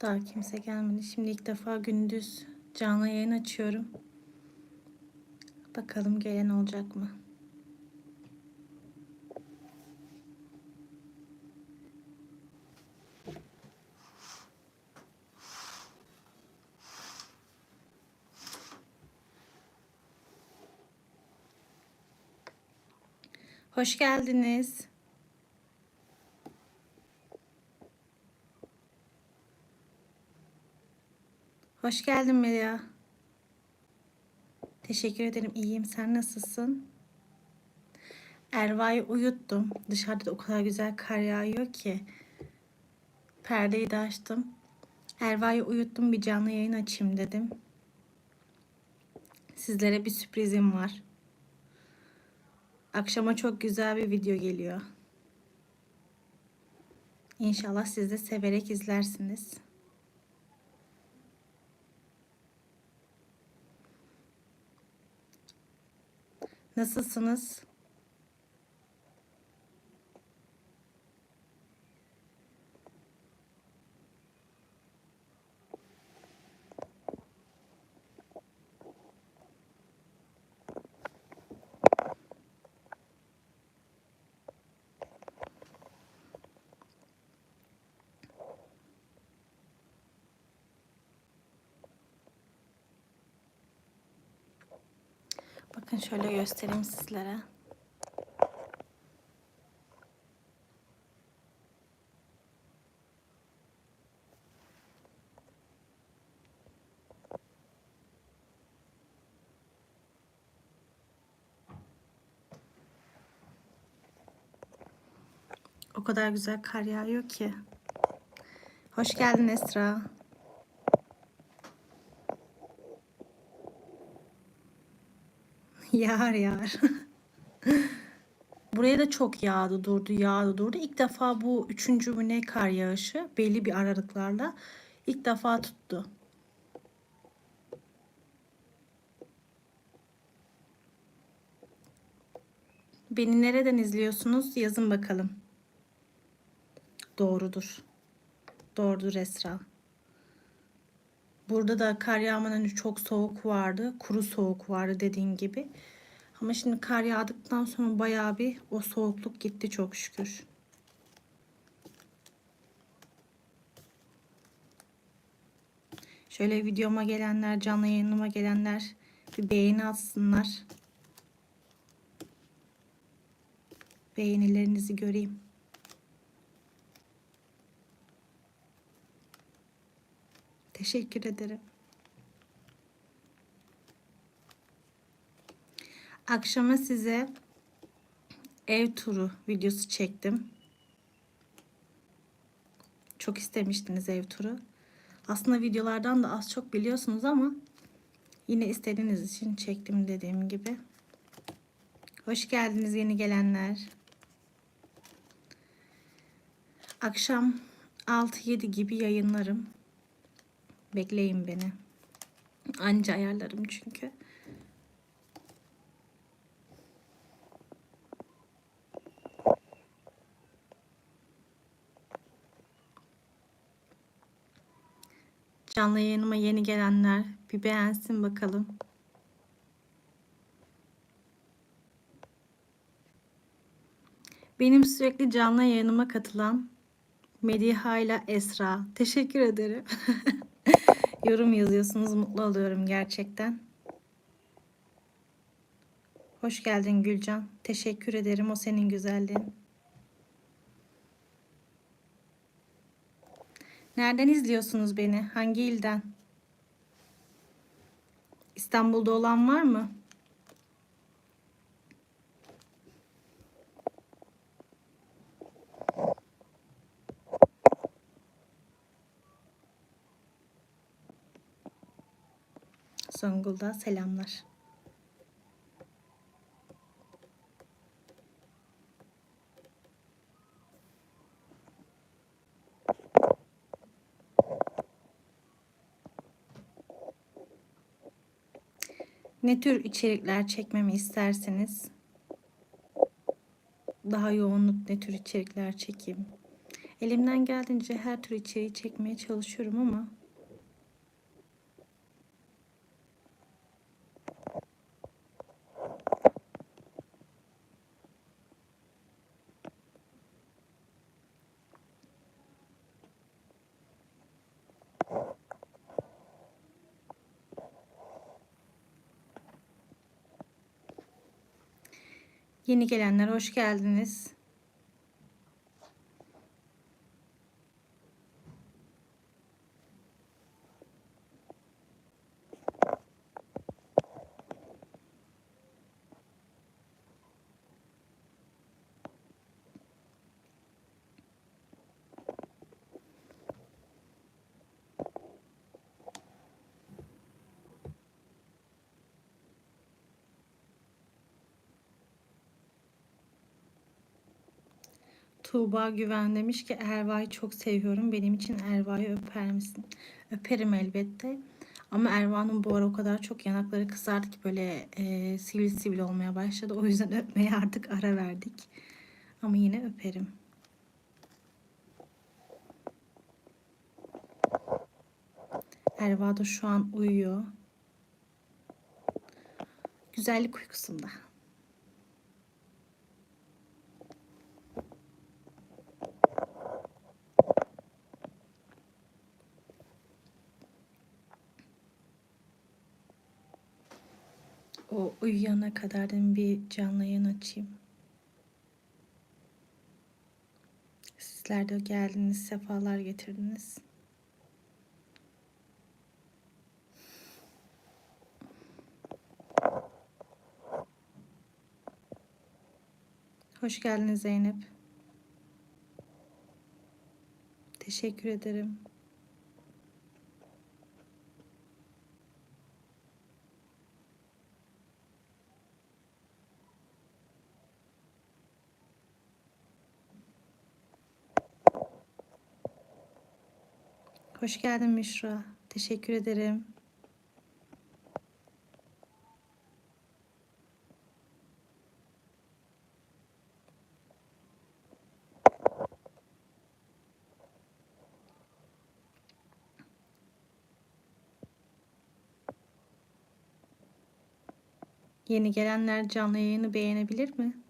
Daha kimse gelmedi. Şimdi ilk defa gündüz canlı yayın açıyorum. Bakalım gelen olacak mı? Hoş geldiniz. Hoş geldin Melia. Teşekkür ederim. İyiyim. Sen nasılsın? Erva'yı uyuttum. Dışarıda da o kadar güzel kar yağıyor ki. Perdeyi de açtım. Erva'yı uyuttum. Bir canlı yayın açayım dedim. Sizlere bir sürprizim var. Akşama çok güzel bir video geliyor. İnşallah siz de severek izlersiniz. Nasılsınız? Bakın şöyle göstereyim sizlere. O kadar güzel kar yağıyor ki. Hoş geldin Esra. Yağar yağar. Buraya da çok yağdı durdu yağdı durdu. İlk defa bu üçüncü mü ne kar yağışı belli bir aralıklarla ilk defa tuttu. Beni nereden izliyorsunuz? Yazın bakalım. Doğrudur. Doğrudur Esra. Burada da kar yağmadan önce çok soğuk vardı. Kuru soğuk vardı dediğin gibi. Ama şimdi kar yağdıktan sonra bayağı bir o soğukluk gitti çok şükür. Şöyle videoma gelenler, canlı yayınıma gelenler bir beğeni atsınlar. Beğenilerinizi göreyim. Teşekkür ederim. Akşama size ev turu videosu çektim. Çok istemiştiniz ev turu. Aslında videolardan da az çok biliyorsunuz ama yine istediğiniz için çektim dediğim gibi. Hoş geldiniz yeni gelenler. Akşam 6-7 gibi yayınlarım. Bekleyin beni. Anca ayarlarım çünkü. Canlı yayınıma yeni gelenler bir beğensin bakalım. Benim sürekli canlı yayınıma katılan Mediha ile Esra. Teşekkür ederim. Yorum yazıyorsunuz. Mutlu oluyorum gerçekten. Hoş geldin Gülcan. Teşekkür ederim. O senin güzelliğin. Nereden izliyorsunuz beni? Hangi ilden? İstanbul'da olan var mı? Zonguldak'a selamlar. Ne tür içerikler çekmemi isterseniz daha yoğunluk ne tür içerikler çekeyim. Elimden geldiğince her tür içeriği çekmeye çalışıyorum ama Yeni gelenler hoş geldiniz. Tuğba Güven demiş ki Erva'yı çok seviyorum. Benim için Erva'yı öper misin? Öperim elbette. Ama Erva'nın bu ara o kadar çok yanakları kızardı ki böyle e, sivil sivil olmaya başladı. O yüzden öpmeye artık ara verdik. Ama yine öperim. Erva da şu an uyuyor. Güzellik uykusunda. O uyuyana kadar bir canlı yayın açayım. Sizler de geldiniz, sefalar getirdiniz. Hoş geldiniz Zeynep. Teşekkür ederim. Hoş geldin Müşra. Teşekkür ederim. Yeni gelenler canlı yayını beğenebilir mi?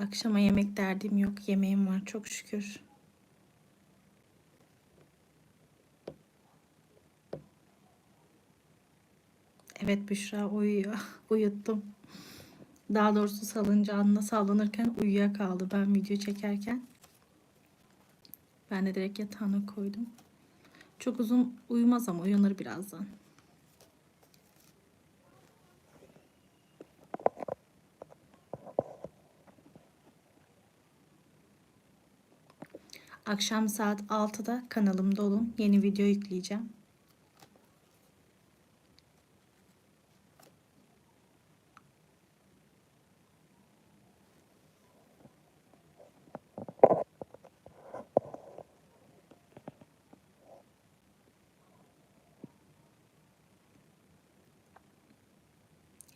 Akşama yemek derdim yok. Yemeğim var çok şükür. Evet Büşra uyuyor. Uyuttum. Daha doğrusu salıncağında sallanırken uyuyakaldı ben video çekerken. Ben de direkt yatağına koydum. Çok uzun uyumaz ama uyanır birazdan. Akşam saat 6'da kanalımda olun. Yeni video yükleyeceğim.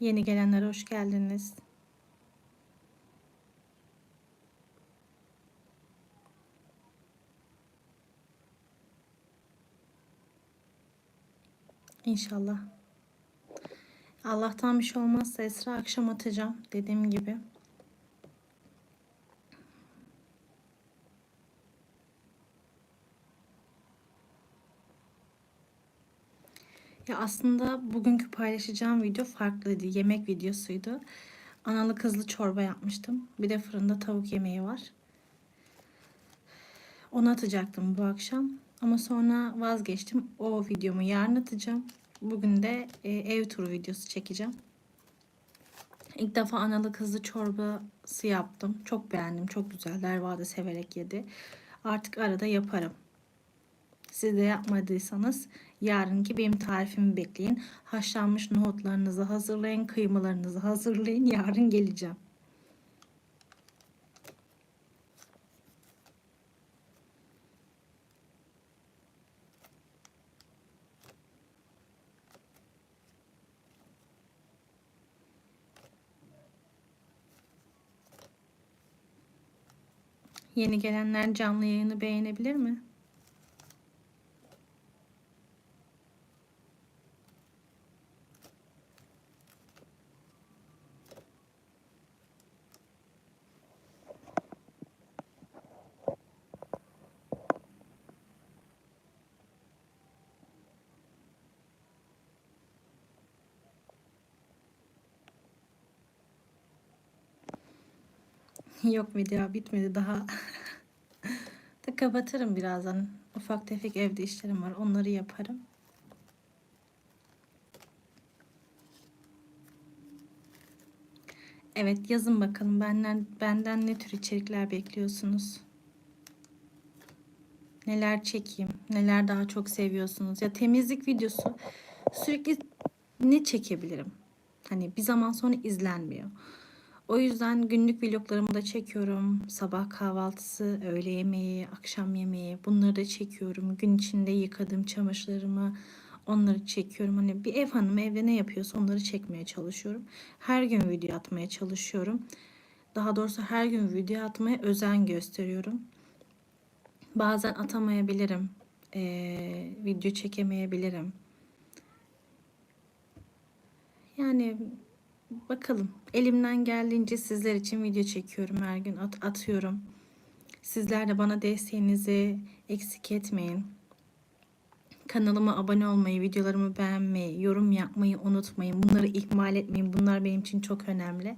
Yeni gelenlere hoş geldiniz. İnşallah. Allah'tan bir şey olmazsa Esra akşam atacağım dediğim gibi. Ya aslında bugünkü paylaşacağım video farklıydı. Yemek videosuydu. Analı kızlı çorba yapmıştım. Bir de fırında tavuk yemeği var. Onu atacaktım bu akşam. Ama sonra vazgeçtim. O videomu yarın atacağım. Bugün de e, ev turu videosu çekeceğim. İlk defa analı kızlı çorbası yaptım. Çok beğendim. Çok güzel. Derva da severek yedi. Artık arada yaparım. Siz de yapmadıysanız yarınki benim tarifimi bekleyin. Haşlanmış nohutlarınızı hazırlayın. Kıymalarınızı hazırlayın. Yarın geleceğim. Yeni gelenler canlı yayını beğenebilir mi? Yok video bitmedi daha. da kapatırım birazdan. Ufak tefek evde işlerim var. Onları yaparım. Evet yazın bakalım benden benden ne tür içerikler bekliyorsunuz? Neler çekeyim? Neler daha çok seviyorsunuz? Ya temizlik videosu sürekli ne çekebilirim? Hani bir zaman sonra izlenmiyor. O yüzden günlük vloglarımı da çekiyorum. Sabah kahvaltısı, öğle yemeği, akşam yemeği bunları da çekiyorum. Gün içinde yıkadığım çamaşırlarımı onları çekiyorum. Hani bir ev hanımı evde ne yapıyorsa onları çekmeye çalışıyorum. Her gün video atmaya çalışıyorum. Daha doğrusu her gün video atmaya özen gösteriyorum. Bazen atamayabilirim. Ee, video çekemeyebilirim. Yani bakalım. Elimden geldiğince sizler için video çekiyorum her gün at atıyorum. Sizler de bana desteğinizi eksik etmeyin. Kanalıma abone olmayı, videolarımı beğenmeyi, yorum yapmayı unutmayın. Bunları ihmal etmeyin. Bunlar benim için çok önemli.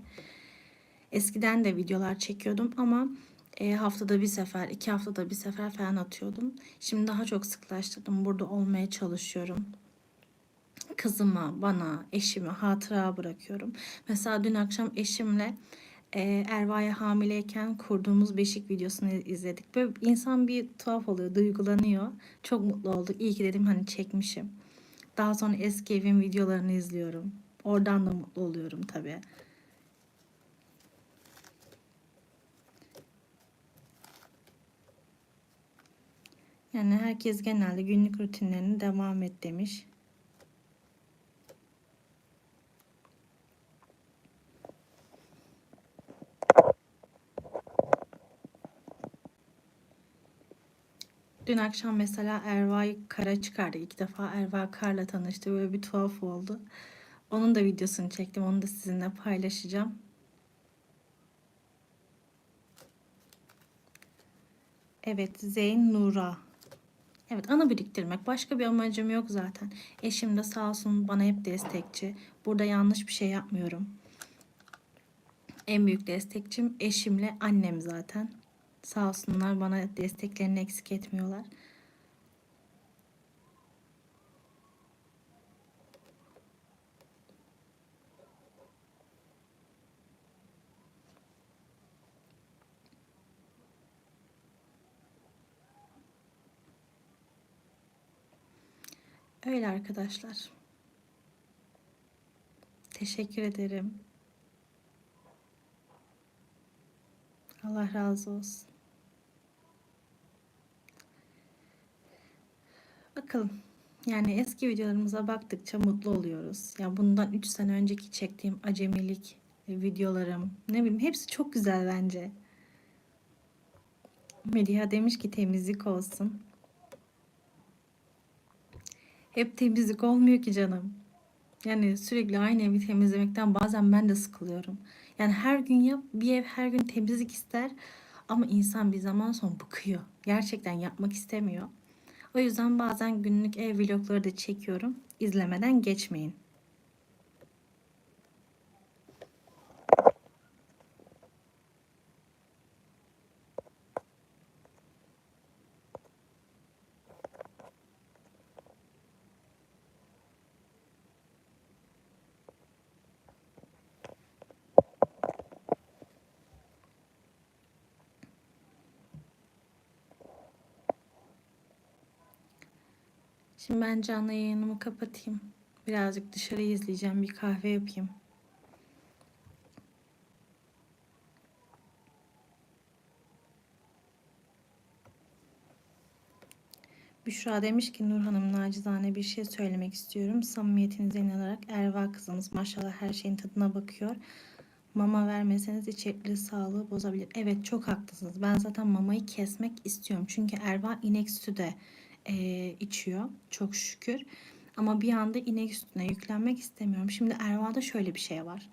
Eskiden de videolar çekiyordum ama e, haftada bir sefer, iki haftada bir sefer falan atıyordum. Şimdi daha çok sıklaştırdım. Burada olmaya çalışıyorum kızıma, bana, eşime hatıra bırakıyorum. Mesela dün akşam eşimle e, Erva'ya hamileyken kurduğumuz beşik videosunu izledik. Böyle insan bir tuhaf oluyor, duygulanıyor. Çok mutlu olduk. İyi ki dedim hani çekmişim. Daha sonra eski evin videolarını izliyorum. Oradan da mutlu oluyorum tabii. Yani herkes genelde günlük rutinlerini devam et demiş. Dün akşam mesela Erva'yı kara çıkardı. İlk defa Erva karla tanıştı. Böyle bir tuhaf oldu. Onun da videosunu çektim. Onu da sizinle paylaşacağım. Evet Zeyn Nura. Evet ana biriktirmek. Başka bir amacım yok zaten. Eşim de sağ olsun bana hep destekçi. Burada yanlış bir şey yapmıyorum. En büyük destekçim eşimle annem zaten. Sağ olsunlar bana desteklerini eksik etmiyorlar. Öyle arkadaşlar. Teşekkür ederim. Allah razı olsun. Bakalım. Yani eski videolarımıza baktıkça mutlu oluyoruz. Ya bundan 3 sene önceki çektiğim acemilik videolarım, ne bileyim hepsi çok güzel bence. Mediha demiş ki temizlik olsun. Hep temizlik olmuyor ki canım. Yani sürekli aynı evi temizlemekten bazen ben de sıkılıyorum. Yani her gün yap, bir ev her gün temizlik ister ama insan bir zaman sonra bıkıyor. Gerçekten yapmak istemiyor. O yüzden bazen günlük ev vlogları da çekiyorum. İzlemeden geçmeyin. Şimdi ben canlı yayınımı kapatayım. Birazcık dışarı izleyeceğim. Bir kahve yapayım. Büşra demiş ki Nur Hanım nacizane bir şey söylemek istiyorum. Samimiyetinize inanarak Erva kızımız maşallah her şeyin tadına bakıyor. Mama vermeseniz içerikli sağlığı bozabilir. Evet çok haklısınız. Ben zaten mamayı kesmek istiyorum. Çünkü Erva inek sütü de e, içiyor. Çok şükür. Ama bir anda inek sütüne yüklenmek istemiyorum. Şimdi Erva'da şöyle bir şey var.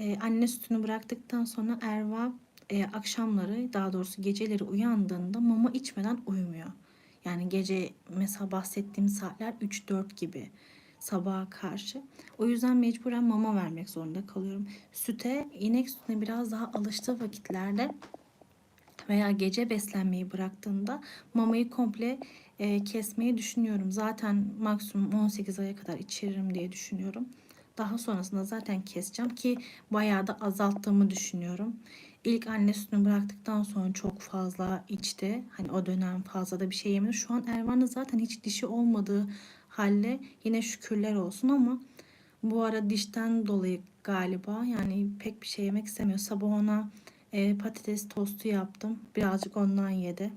E, anne sütünü bıraktıktan sonra Erva e, akşamları daha doğrusu geceleri uyandığında mama içmeden uyumuyor. Yani gece mesela bahsettiğim saatler 3-4 gibi sabaha karşı. O yüzden mecburen mama vermek zorunda kalıyorum. Süte, inek sütüne biraz daha alıştığı vakitlerde veya gece beslenmeyi bıraktığında mamayı komple e, kesmeyi düşünüyorum. Zaten maksimum 18 aya kadar içiririm diye düşünüyorum. Daha sonrasında zaten keseceğim ki bayağı da azalttığımı düşünüyorum. İlk anne sütünü bıraktıktan sonra çok fazla içti. Hani o dönem fazla da bir şey yemedi. Şu an Ervan'da zaten hiç dişi olmadığı halle yine şükürler olsun ama bu ara dişten dolayı galiba yani pek bir şey yemek istemiyor. Sabah ona e, patates tostu yaptım. Birazcık ondan yedi.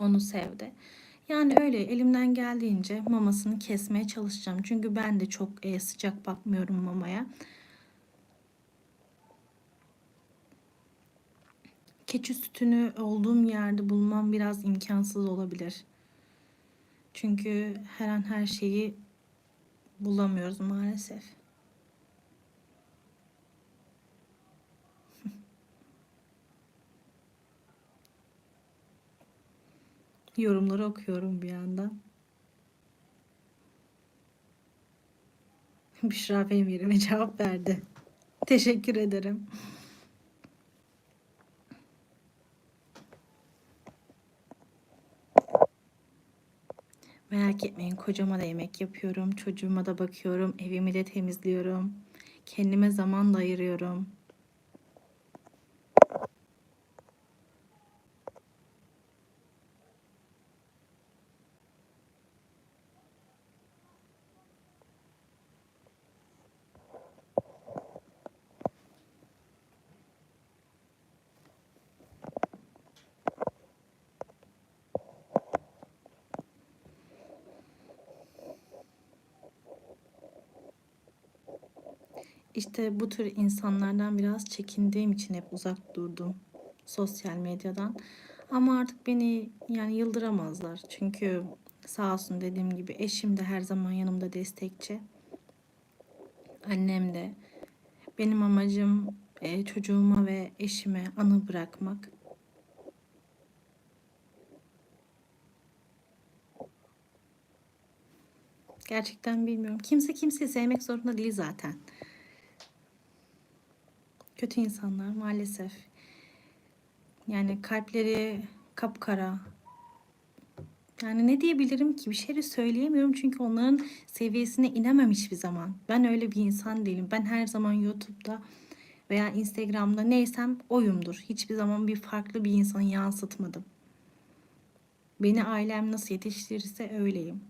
Onu sevdi. Yani öyle elimden geldiğince mamasını kesmeye çalışacağım. Çünkü ben de çok e, sıcak bakmıyorum mamaya. Keçi sütünü olduğum yerde bulmam biraz imkansız olabilir. Çünkü her an her şeyi bulamıyoruz maalesef. Yorumları okuyorum bir yandan. Büşra benim yerime cevap verdi. Teşekkür ederim. Merak etmeyin kocama da yemek yapıyorum. Çocuğuma da bakıyorum. Evimi de temizliyorum. Kendime zaman da ayırıyorum. İşte bu tür insanlardan biraz çekindiğim için hep uzak durdum sosyal medyadan. Ama artık beni yani yıldıramazlar. Çünkü sağ olsun dediğim gibi eşim de her zaman yanımda destekçi. Annem de. Benim amacım e, çocuğuma ve eşime anı bırakmak. Gerçekten bilmiyorum. Kimse kimseyi sevmek zorunda değil zaten. Kötü insanlar maalesef. Yani kalpleri kapkara. Yani ne diyebilirim ki? Bir şey söyleyemiyorum çünkü onların seviyesine inemem hiçbir zaman. Ben öyle bir insan değilim. Ben her zaman YouTube'da veya Instagram'da neysem oyumdur. Hiçbir zaman bir farklı bir insanı yansıtmadım. Beni ailem nasıl yetiştirirse öyleyim.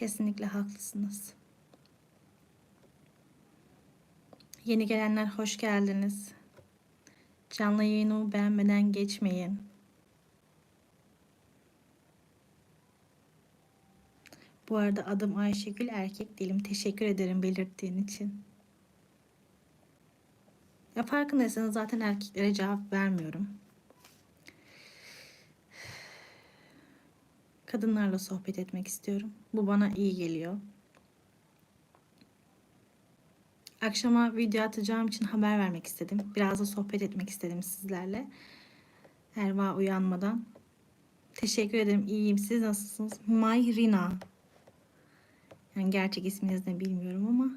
Kesinlikle haklısınız. Yeni gelenler hoş geldiniz. Canlı yayını beğenmeden geçmeyin. Bu arada adım Ayşegül erkek değilim. Teşekkür ederim belirttiğin için. Ya farkındaysanız zaten erkeklere cevap vermiyorum. Kadınlarla sohbet etmek istiyorum. Bu bana iyi geliyor. Akşama video atacağım için haber vermek istedim. Biraz da sohbet etmek istedim sizlerle. Erva uyanmadan. Teşekkür ederim. İyiyim. Siz nasılsınız? Mayrina. Yani gerçek isminizi de bilmiyorum ama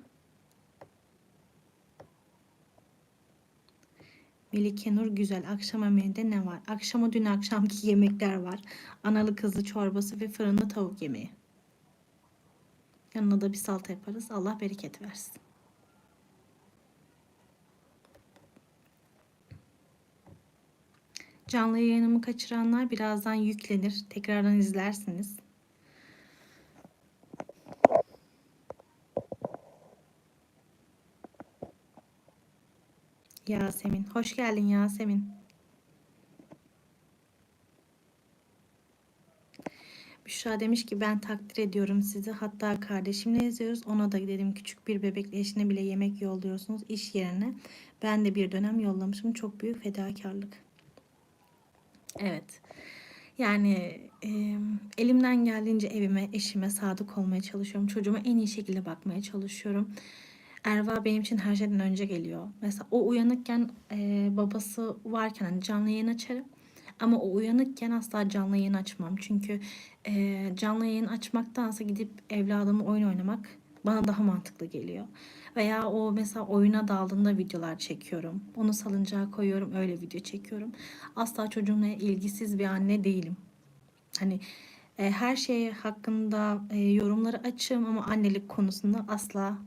Melike Nur Güzel. Akşam yemeğinde ne var? Akşama dün akşamki yemekler var. Analı kızlı çorbası ve fırında tavuk yemeği. Yanına da bir salata yaparız. Allah bereket versin. Canlı yayınımı kaçıranlar birazdan yüklenir. Tekrardan izlersiniz. Yasemin. Hoş geldin Yasemin. Büşra demiş ki ben takdir ediyorum sizi. Hatta kardeşimle yazıyoruz. Ona da dedim küçük bir bebekle eşine bile yemek yolluyorsunuz iş yerine. Ben de bir dönem yollamışım. Çok büyük fedakarlık. Evet. Yani e, elimden geldiğince evime, eşime sadık olmaya çalışıyorum. Çocuğuma en iyi şekilde bakmaya çalışıyorum. Erva benim için her şeyden önce geliyor. Mesela o uyanıkken e, babası varken hani canlı yayın açarım. Ama o uyanıkken asla canlı yayın açmam. Çünkü e, canlı yayın açmaktansa gidip evladımı oyun oynamak bana daha mantıklı geliyor. Veya o mesela oyuna daldığında videolar çekiyorum. Onu salıncağa koyuyorum öyle video çekiyorum. Asla çocuğumla ilgisiz bir anne değilim. Hani e, her şey hakkında e, yorumları açığım ama annelik konusunda asla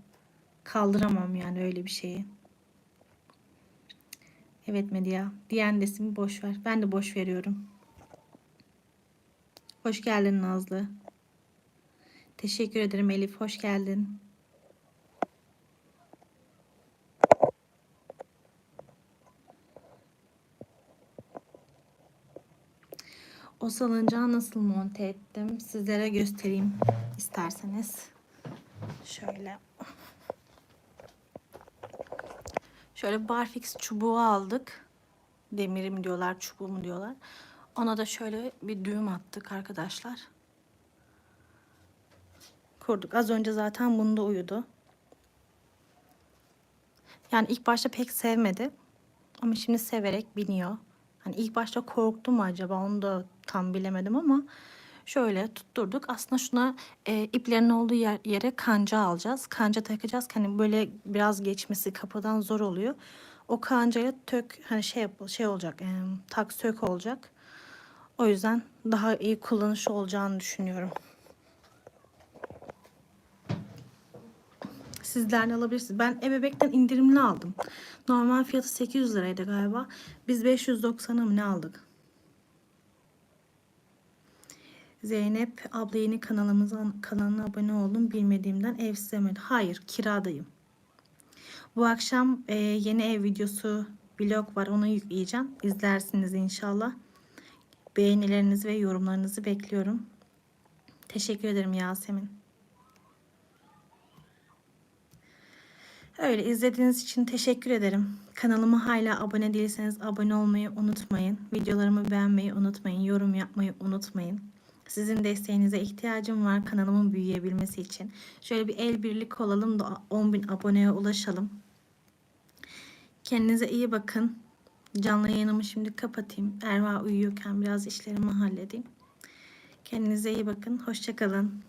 kaldıramam yani öyle bir şeyi. Evet Medya. Diyen desin boş ver. Ben de boş veriyorum. Hoş geldin Nazlı. Teşekkür ederim Elif. Hoş geldin. O salıncağı nasıl monte ettim sizlere göstereyim isterseniz. Şöyle. Şöyle barfix çubuğu aldık. Demiri mi diyorlar, çubuğu diyorlar. Ona da şöyle bir düğüm attık arkadaşlar. Kurduk. Az önce zaten bunda uyudu. Yani ilk başta pek sevmedi. Ama şimdi severek biniyor. Hani ilk başta korktu mu acaba onu da tam bilemedim ama şöyle tutturduk. Aslında şuna e, iplerin olduğu yer, yere kanca alacağız. Kanca takacağız. Hani böyle biraz geçmesi kapıdan zor oluyor. O kancaya tök hani şey yap şey olacak. E, tak sök olacak. O yüzden daha iyi kullanışı olacağını düşünüyorum. Sizler de alabilirsiniz. Ben ebebekten indirimli aldım. Normal fiyatı 800 liraydı galiba. Biz 590'a mı ne aldık? Zeynep abla yeni kanalımıza kanalına abone oldum. Bilmediğimden ev istemedi. Hayır kiradayım. Bu akşam e, yeni ev videosu vlog var. Onu yükleyeceğim. İzlersiniz inşallah. Beğenilerinizi ve yorumlarınızı bekliyorum. Teşekkür ederim Yasemin. Öyle izlediğiniz için teşekkür ederim. Kanalıma hala abone değilseniz abone olmayı unutmayın. Videolarımı beğenmeyi unutmayın. Yorum yapmayı unutmayın. Sizin desteğinize ihtiyacım var kanalımın büyüyebilmesi için. Şöyle bir el birlik olalım da 10.000 aboneye ulaşalım. Kendinize iyi bakın. Canlı yayınımı şimdi kapatayım. Erva uyuyorken biraz işlerimi halledeyim. Kendinize iyi bakın. Hoşçakalın.